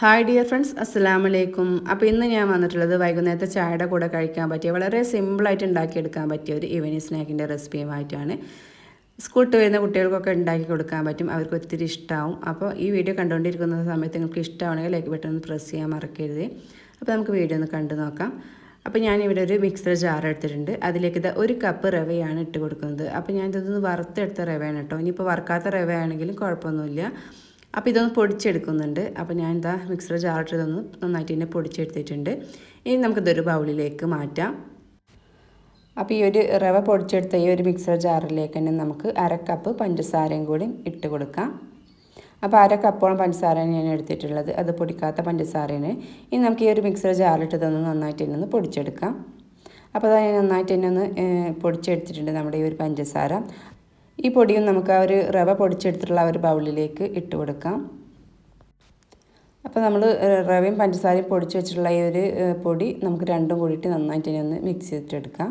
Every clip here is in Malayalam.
ഹായ് ഡിയർ ഫ്രണ്ട്സ് അസ്സലാമു വലൈക്കും അപ്പോൾ ഇന്ന് ഞാൻ വന്നിട്ടുള്ളത് വൈകുന്നേരത്തെ ചായയുടെ കൂടെ കഴിക്കാൻ പറ്റിയ വളരെ സിമ്പിളായിട്ട് ഉണ്ടാക്കിയെടുക്കാൻ പറ്റിയ ഒരു ഈവനിങ് സ്നാക്കിന്റെ റെസിപ്പിയുമായിട്ടാണ് സ്കൂൾ വിട്ട് വരുന്ന കുട്ടികൾക്കൊക്കെ ഉണ്ടാക്കി കൊടുക്കാൻ പറ്റും. അവർക്ക് ഒത്തിരി ഇഷ്ടമാവും അപ്പോൾ ഈ വീഡിയോ കണ്ടുകൊണ്ടിരിക്കുന്ന സമയത്ത് നിങ്ങൾക്ക് ഇഷ്ടമാണെങ്കിൽ ലൈക്ക് ബട്ടൺ പ്രസ് ചെയ്യാൻ മറക്കരുത്. അപ്പോൾ നമുക്ക് വീഡിയോ ഒന്ന് കണ്ടു നോക്കാം. അപ്പോൾ ഞാനിവിടെ ഒരു മിക്സർ ജാർ എടുത്തിട്ടുണ്ട്. അതിലേക്ക് ഇത് ഒരു കപ്പ് റവയാണ് ഇട്ട് കൊടുക്കുന്നത്. അപ്പോൾ ഞാൻ ഇതൊന്ന് വറുത്തെടുത്ത റവയാണ് കേട്ടോ. ഇനിയിപ്പോൾ വറുക്കാത്ത റവയാണെങ്കിലും കുഴപ്പമൊന്നുമില്ല. അപ്പോൾ ഇതൊന്ന് പൊടിച്ചെടുക്കുന്നുണ്ട്. അപ്പോൾ ഞാൻ ഇതാ മിക്സർ ജാറിട്ട് ഇതൊന്ന് നന്നായിട്ട് തന്നെ പൊടിച്ചെടുത്തിട്ടുണ്ട്. ഇനി നമുക്കിതൊരു ബൗളിലേക്ക് മാറ്റാം. അപ്പോൾ ഈ ഒരു റവ പൊടിച്ചെടുത്ത ഈ ഒരു മിക്സർ ജാറിലേക്ക് തന്നെ നമുക്ക് അര കപ്പ് പഞ്ചസാരയും കൂടി ഇട്ട് കൊടുക്കാം. അപ്പോൾ അര കപ്പോളം പഞ്ചസാരയാണ് ഞാൻ എടുത്തിട്ടുള്ളത്. അത് പൊടിക്കാത്ത പഞ്ചസാരയാണ്. ഇനി നമുക്ക് ഈ ഒരു മിക്സർ ജാറിലിട്ട് ഇതൊന്ന് നന്നായിട്ട് തന്നെ ഒന്ന് പൊടിച്ചെടുക്കാം. അപ്പോൾ അത് നന്നായിട്ട് തന്നെ ഒന്ന് പൊടിച്ചെടുത്തിട്ടുണ്ട് നമ്മുടെ ഈ ഒരു പഞ്ചസാര. ഈ പൊടിയും നമുക്ക് ആ ഒരു റവ പൊടിച്ചെടുത്തിട്ടുള്ള ആ ഒരു ബൗളിലേക്ക് ഇട്ട് കൊടുക്കാം. അപ്പോൾ നമ്മൾ റവയും പഞ്ചസാരയും പൊടിച്ച് വെച്ചിട്ടുള്ള ഈ ഒരു പൊടി നമുക്ക് രണ്ടും കൂടിയിട്ട് നന്നായിട്ട് ഇനി ഒന്ന് മിക്സ് ചെയ്തിട്ടെടുക്കാം.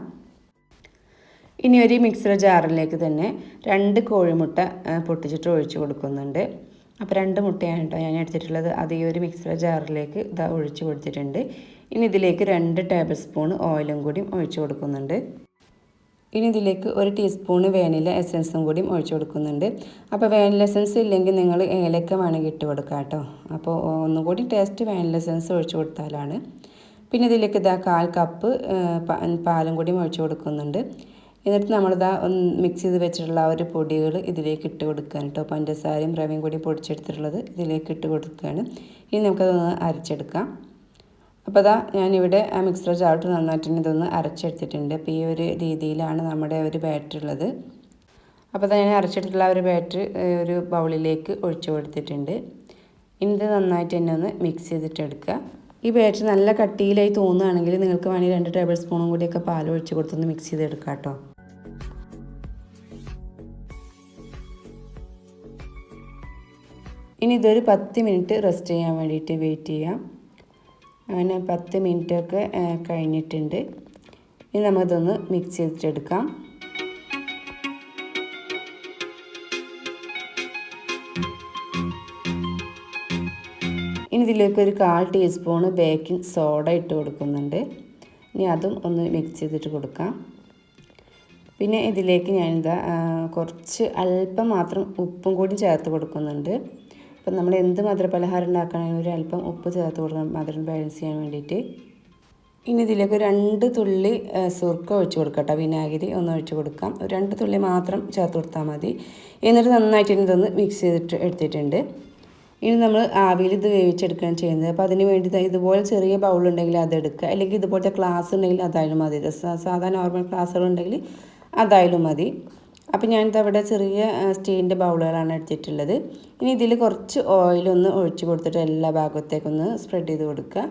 ഇനി ഒരു മിക്സർ ജാറിലേക്ക് തന്നെ രണ്ട് കോഴിമുട്ട പൊട്ടിച്ചിട്ട് ഒഴിച്ചു കൊടുക്കുന്നുണ്ട്. അപ്പോൾ രണ്ട് മുട്ടയാണ് കേട്ടോ ഞാൻ എടുത്തിട്ടുള്ളത്. അത് ഈ ഒരു മിക്സർ ജാറിലേക്ക് ഇതാ ഒഴിച്ച് കൊടുത്തിട്ടുണ്ട്. ഇനി ഇതിലേക്ക് രണ്ട് ടേബിൾ സ്പൂൺ ഓയിലും കൂടി ഒഴിച്ചു കൊടുക്കുന്നുണ്ട്. ഇനി ഇതിലേക്ക് ഒരു ടീസ്പൂണ് വേനില എസൻസും കൂടിയും ഒഴിച്ചു കൊടുക്കുന്നുണ്ട്. അപ്പോൾ വേനില എസൻസ് ഇല്ലെങ്കിൽ നിങ്ങൾ ഏലക്ക വേണമെങ്കിൽ ഇട്ട് കൊടുക്കുക കേട്ടോ. അപ്പോൾ ഒന്നുകൂടി ടേസ്റ്റ് വേനില എസൻസ് ഒഴിച്ചു കൊടുത്താലാണ്. പിന്നെ ഇതിലേക്ക് ഇതാ കാൽ കപ്പ് പാലും കൂടിയും ഒഴിച്ചു കൊടുക്കുന്നുണ്ട്. എന്നിട്ട് നമ്മളിതാ ഒന്ന് മിക്സ് ചെയ്ത് വെച്ചിട്ടുള്ള ആ ഒരു പൊടികൾ ഇതിലേക്ക് ഇട്ട് കൊടുക്കുകയാണ് കേട്ടോ. പഞ്ചസാരയും റവയും കൂടി പൊടിച്ചെടുത്തിട്ടുള്ളത് ഇതിലേക്ക് ഇട്ട് കൊടുക്കുകയാണ്. ഇനി നമുക്കതൊന്ന് അരച്ചെടുക്കാം. അപ്പോൾ അതാ ഞാനിവിടെ ആ മിക്സർ ചാർട്ട് നന്നായിട്ട് ഇതൊന്ന് അരച്ചെടുത്തിട്ടുണ്ട്. അപ്പോൾ ഈ ഒരു രീതിയിലാണ് നമ്മുടെ ഒരു ബാറ്ററി ഉള്ളത്. അപ്പോൾ അതാ ഞാൻ അരച്ചെടുത്തിട്ടുള്ള ഒരു ബാറ്ററി ഒരു ബൗളിലേക്ക് ഒഴിച്ചു കൊടുത്തിട്ടുണ്ട്. ഇനി ഇത് നന്നായിട്ട് തന്നെ ഒന്ന് മിക്സ് ചെയ്തിട്ട് എടുക്കുക ഈ ബാറ്ററി നല്ല കട്ടിയിലായി തോന്നുകയാണെങ്കിൽ നിങ്ങൾക്ക് വേണമെങ്കിൽ രണ്ട് ടേബിൾ സ്പൂണും കൂടിയൊക്കെ പാൽ ഒഴിച്ച് കൊടുത്തൊന്ന് മിക്സ് ചെയ്തെടുക്കാം കേട്ടോ. ഇനി ഇതൊരു പത്ത് മിനിറ്റ് റെസ്റ്റ് ചെയ്യാൻ വേണ്ടിയിട്ട് വെയിറ്റ് ചെയ്യാം. അങ്ങനെ പത്ത് മിനിറ്റൊക്കെ കഴിഞ്ഞിട്ടുണ്ട്. ഇനി നമുക്കിതൊന്ന് മിക്സ് ചെയ്തിട്ടെടുക്കാം. ഇനി ഇതിലേക്ക് ഒരു കാൽ ടീസ്പൂണ് ബേക്കിംഗ് സോഡ ഇട്ട് കൊടുക്കുന്നുണ്ട്. ഇനി അതും ഒന്ന് മിക്സ് ചെയ്തിട്ട് കൊടുക്കാം. പിന്നെ ഇതിലേക്ക് ഞാനിതാ കുറച്ച് അല്പം മാത്രം ഉപ്പും കൂടി ചേർത്ത് കൊടുക്കുന്നുണ്ട്. അപ്പം നമ്മൾ എന്ത് മധുര പലഹാരം ഉണ്ടാക്കണമെങ്കിൽ ഒരു അല്പം ഉപ്പ് ചേർത്ത് കൊടുക്കണം മധുരം ബാലൻസ് ചെയ്യാൻ വേണ്ടിയിട്ട്. ഇനി ഇതിലേക്ക് രണ്ട് തുള്ളി സുർക്ക ഒഴിച്ച് കൊടുക്കട്ടെ വിനാഗിരി ഒന്ന് ഒഴിച്ച് കൊടുക്കാം. ഒരു രണ്ട് തുള്ളി മാത്രം ചേർത്ത് കൊടുത്താൽ മതി. എന്നിട്ട് നന്നായിട്ട് ഇതൊന്ന് മിക്സ് ചെയ്തിട്ട് എടുത്തിട്ടുണ്ട്. ഇനി നമ്മൾ ആവിയിൽ ഇത് വേവിച്ചെടുക്കുകയാണ് ചെയ്യുന്നത്. അപ്പോൾ അതിന് വേണ്ടി ഇതുപോലെ ചെറിയ ബൗളുണ്ടെങ്കിൽ അതെടുക്കുക അല്ലെങ്കിൽ ഇതുപോലത്തെ ക്ലാസ് ഉണ്ടെങ്കിൽ അതായാലും മതി. സാധാരണ നോർമൽ ക്ലാസ്സുകളുണ്ടെങ്കിൽ അതായാലും മതി. അപ്പോൾ ഞാനിത് അവിടെ ചെറിയ സ്റ്റീലിന്റെ ബൗളുകളാണ് എടുത്തിട്ടുള്ളത്. ഇനി ഇതിൽ കുറച്ച് ഓയിലൊന്ന് ഒഴിച്ച് കൊടുത്തിട്ട് എല്ലാ ഭാഗത്തേക്കൊന്ന് സ്പ്രെഡ് ചെയ്ത് കൊടുക്കുക.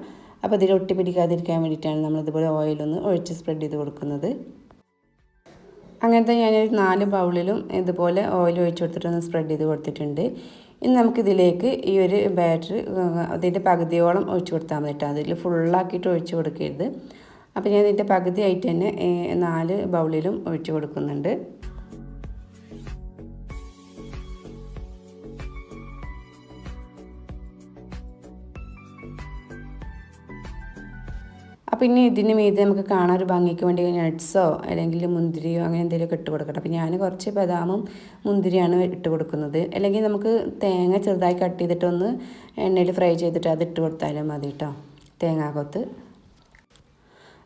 അപ്പോൾ ഇതിൽ ഒട്ടി പിടിക്കാതിരിക്കാൻ വേണ്ടിയിട്ടാണ് നമ്മളിതുപോലെ ഓയിലൊന്ന് ഒഴിച്ച് സ്പ്രെഡ് ചെയ്ത് കൊടുക്കുന്നത്. അങ്ങനത്തെ ഞാനൊരു നാല് ബൗളിലും ഇതുപോലെ ഓയിൽ ഒഴിച്ച് കൊടുത്തിട്ടൊന്ന് സ്പ്രെഡ് ചെയ്ത് കൊടുത്തിട്ടുണ്ട്. ഇനി നമുക്കിതിലേക്ക് ഈ ഒരു ബാറ്ററി അതിന്റെ പകുതിയോളം ഒഴിച്ച് കൊടുത്താൽ മതി അതിൽ ഫുള്ളാക്കിയിട്ട് ഒഴിച്ച് കൊടുക്കരുത്. അപ്പോൾ ഞാൻ ഇതിന്റെ പകുതിയായിട്ട് തന്നെ നാല് ബൗളിലും ഒഴിച്ച് കൊടുക്കുന്നുണ്ട്. അപ്പോൾ ഇനി ഇതിന് മീതെ നമുക്ക് കാണാൻ ഒരു ഭംഗിക്ക് വേണ്ടി നട്ട്സോ അല്ലെങ്കിൽ മുന്തിരിയോ അങ്ങനെ എന്തെങ്കിലുമൊക്കെ ഇട്ട് കൊടുക്കട്ടെ അപ്പോൾ ഞാൻ കുറച്ച് ബദാമും മുന്തിരിയാണ് ഇട്ട് കൊടുക്കുന്നത്. അല്ലെങ്കിൽ നമുക്ക് തേങ്ങ ചെറുതായി കട്ട് ചെയ്തിട്ടൊന്ന് എണ്ണയിൽ ഫ്രൈ ചെയ്തിട്ട് അത് ഇട്ട് കൊടുത്താലും മതി കേട്ടോ തേങ്ങാക്കൊത്ത്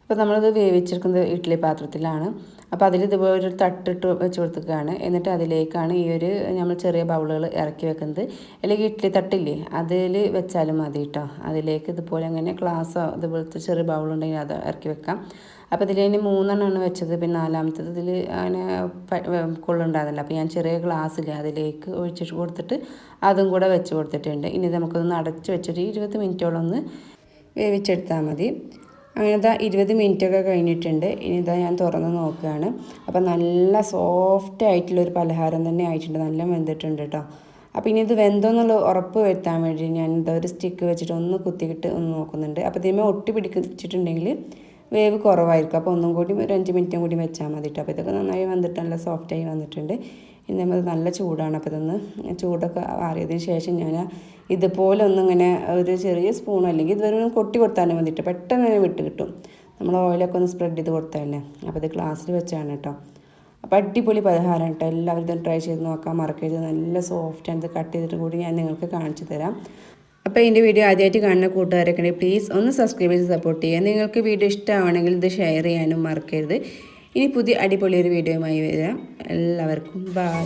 അപ്പോൾ നമ്മളിത് വേവിച്ചെടുക്കുന്നത് ഇഡ്ഡലി പാത്രത്തിലാണ്. അപ്പോൾ അതിൽ ഇതുപോലെ ഒരു തട്ടിട്ട് വെച്ച് കൊടുക്കുകയാണ് എന്നിട്ട് അതിലേക്കാണ് ഈ ഒരു നമ്മൾ ചെറിയ ബൗളുകൾ ഇറക്കി വെക്കുന്നത്. അല്ലെങ്കിൽ ഇഡ്ഡലി തട്ടില്ലേ അതിൽ വെച്ചാലും മതി കേട്ടോ. അതിലേക്ക് ഇതുപോലെ അങ്ങനെ ഗ്ലാസ്സോ ഇതുപോലത്തെ ചെറിയ ബൗളുണ്ടെങ്കിൽ അത് ഇറക്കി വെക്കാം. അപ്പോൾ ഇതിൽ ഇനി മൂന്നെണ്ണമാണ് വെച്ചത്. പിന്നെ നാലാമത്തത് ഇതിൽ അങ്ങനെ കൊള്ളുണ്ടായിരുന്നില്ല. അപ്പോൾ ഞാൻ ചെറിയ ഗ്ലാസ്സിൽ അതിലേക്ക് ഒഴിച്ചിട്ട് കൊടുത്തിട്ട് അതും കൂടെ വെച്ച് കൊടുത്തിട്ടുണ്ട്. ഇനി നമുക്കൊന്ന് അടച്ച് വെച്ചിട്ട് ഇരുപത് മിനിറ്റോളം ഒന്ന് വേവിച്ചെടുത്താൽ മതി. അങ്ങനെ ഇതാ ഇരുപത് മിനിറ്റൊക്കെ കഴിഞ്ഞിട്ടുണ്ട്. ഇനി ഇതാ ഞാൻ തുറന്ന് നോക്കുകയാണ്. അപ്പോൾ നല്ല സോഫ്റ്റ് ആയിട്ടുള്ളൊരു പലഹാരം തന്നെ ആയിട്ടുണ്ട്. നല്ല വെന്തിട്ടുണ്ട് കേട്ടോ അപ്പോൾ ഇനി ഇത് വെന്തോന്നുള്ള ഉറപ്പ് വരുത്താൻ വേണ്ടി ഞാൻ എന്താ ഒരു സ്റ്റിക്ക് വെച്ചിട്ട് ഒന്ന് കുത്തിക്കിട്ട് ഒന്ന് നോക്കുന്നുണ്ട്. അപ്പോൾ ഇതിന്മേൽ ഒട്ടി പിടിച്ചിട്ടുണ്ടെങ്കിൽ വേവ് കുറവായിരിക്കും. അപ്പോൾ ഒന്നും കൂടി ഒരു അഞ്ച് മിനിറ്റും കൂടി വെച്ചാൽ മതി കേട്ടോ അപ്പോൾ ഇതൊക്കെ നന്നായി വന്നിട്ട് നല്ല സോഫ്റ്റായി വന്നിട്ടുണ്ട്. ഇനി നമ്മൾ നല്ല ചൂടാണ്. അപ്പോൾ ഇതൊന്ന് ചൂടൊക്കെ ആറിയതിന് ശേഷം ഞാൻ ഇതുപോലെ ഒന്നിങ്ങനെ ഒരു ചെറിയ സ്പൂൺ അല്ലെങ്കിൽ ഇതുവരെ ഒന്ന് കൊട്ടി കൊടുത്താലും മതിയിട്ട് പെട്ടെന്ന് തന്നെ വിട്ട് കിട്ടും. നമ്മൾ ഓയിലൊക്കെ ഒന്ന് സ്പ്രെഡ് ചെയ്ത് കൊടുത്താൽ തന്നെ അപ്പോൾ ഇത് ഗ്ലാസ്സിൽ വെച്ചാണ് കേട്ടോ അപ്പോൾ അടിപൊളി പലഹാരം കേട്ടോ എല്ലാവരും ഇതും ട്രൈ ചെയ്ത് നോക്കാൻ മറക്കരുത്. നല്ല സോഫ്റ്റ് ആണ്. ഇത് കട്ട് ചെയ്തിട്ട് കൂടി ഞാൻ നിങ്ങൾക്ക് കാണിച്ചു തരാം. അപ്പോൾ എന്റെ വീഡിയോ ആദ്യമായിട്ട് കാണുന്ന കൂട്ടുകാരൊക്കെ പ്ലീസ് ഒന്ന് സബ്സ്ക്രൈബ് ചെയ്ത് സപ്പോർട്ട് ചെയ്യുക. നിങ്ങൾക്ക് വീഡിയോ ഇഷ്ടമാണെങ്കിൽ ഇത് ഷെയർ ചെയ്യാനും മറക്കരുത്. ഇനി പുതിയ അടിപൊളി ഒരു വീഡിയോയുമായി വരാം. എല്ലാവർക്കും ബൈ